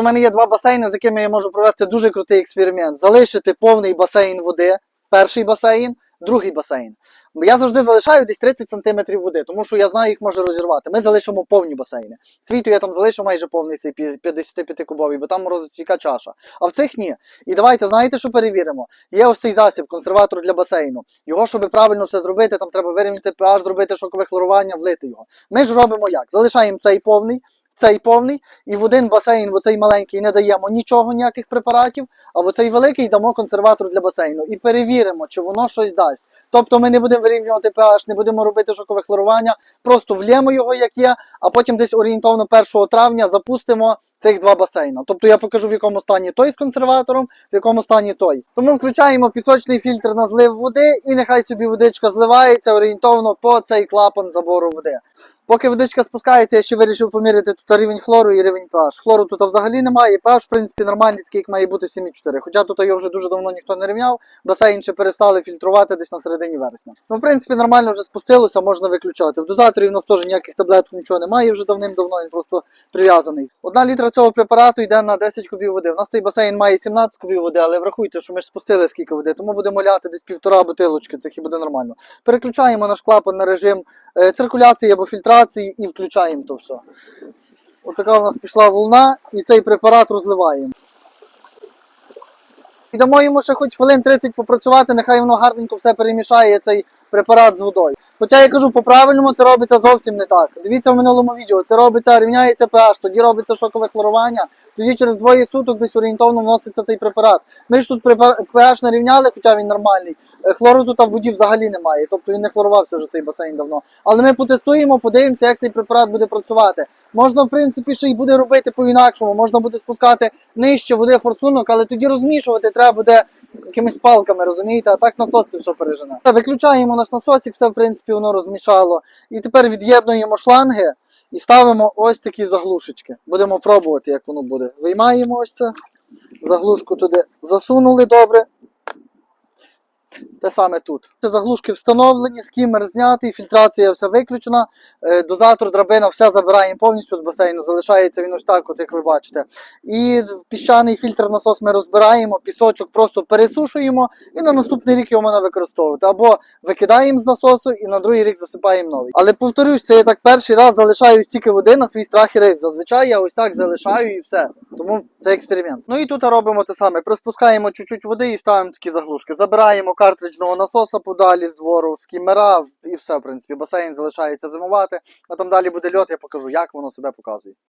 У мене є два басейни, з якими я можу провести дуже крутий експеримент. Залишити повний басейн води, перший басейн, другий басейн. Я завжди залишаю десь 30 см води, тому що я знаю, їх може розірвати. Ми залишимо повні басейни. Світу я там залишу майже повний цей 55-кубовий, бо там морозостійка чаша. А в цих ні. І давайте, знаєте, що перевіримо? Є ось цей засіб, консерватор для басейну. Його, щоб правильно все зробити, там треба вирівняти pH, зробити шокове хлорування, влити його. Ми ж робимо як? Залишаємо цей повний. Цей повний, і в один басейн, в оцей маленький, не даємо нічого, ніяких препаратів, а в оцей великий дамо консерватор для басейну. І перевіримо, чи воно щось дасть. Тобто ми не будемо вирівнювати pH, не будемо робити шокове хлорування, просто влємо його як є, а потім десь орієнтовно 1 травня запустимо цих два басейна. Тобто я покажу, в якому стані той з консерватором, в якому стані той. Тому включаємо пісочний фільтр на злив води, і нехай собі водичка зливається орієнтовно по цей клапан забору води. Поки водичка спускається, я ще вирішив поміряти тут рівень хлору і рівень pH. Хлору тут взагалі немає, і pH, в принципі, нормальний, такий, як має бути 7,4. Хоча тут його вже дуже давно ніхто не рівняв, басейн ще перестали фільтрувати десь на середині вересня. Ну, в принципі, нормально вже спустилося, можна виключати. В дозаторі в нас теж ніяких таблеток нічого немає вже давним-давно, він просто прив'язаний. Одна літра цього препарату йде на 10 кубів води. У нас цей басейн має 17 кубів води, але врахуйте, що ми ж спустили скільки води, тому будемо ляти десь півтора бутилочки, цих і буде нормально. Переключаємо наш клапан на режим циркуляції або фільтрації і включаємо то все. Ось така у нас пішла волна, і цей препарат розливаємо. І дамо йому ще хоч хвилин 30 попрацювати, нехай воно гарненько все перемішає цей препарат з водою. Хоча я кажу, по-правильному це робиться зовсім не так. Дивіться в минулому відео, це робиться, рівняється pH, тоді робиться шокове хлорування, тоді через двоє суток десь орієнтовно вноситься цей препарат. Ми ж тут pH нарівняли, хоча він нормальний. Е, Хлору тут в воді взагалі немає, тобто він не хлорувався вже цей басейн давно. Але ми потестуємо, подивимося, як цей препарат буде працювати. Можна, в принципі, ще й буде робити по-інакшому, можна буде спускати нижче води форсунок, але тоді розмішувати треба буде якимись палками, розумієте, а так насос це все пережене. Виключаємо наш насосик, все в принципі воно розмішало. І тепер від'єднуємо шланги і ставимо ось такі заглушечки. Будемо пробувати, як воно буде. Виймаємо ось це, заглушку туди засунули добре. Те саме тут. Заглушки встановлені, скімер знятий, фільтрація вся виключена, е, дозатор, драбина, все забираємо повністю з басейну, залишається він ось так, от як ви бачите. І піщаний фільтр насос ми розбираємо, пісочок просто пересушуємо і на наступний рік його можна використовувати. Або викидаємо з насосу і на другий рік засипаємо новий. Але повторюсь, це я так перший раз залишаю стільки води на свій страх і ризик. Зазвичай я ось так залишаю і все. Тому це експеримент. Ну і тут робимо те саме. Приспускаємо чуть-чуть води і ставимо такі заглушки. Забираємо картриджного насоса подалі з двору, скімера і все, в принципі, басейн залишається зимувати. А там далі буде льот, я покажу, як воно себе показує.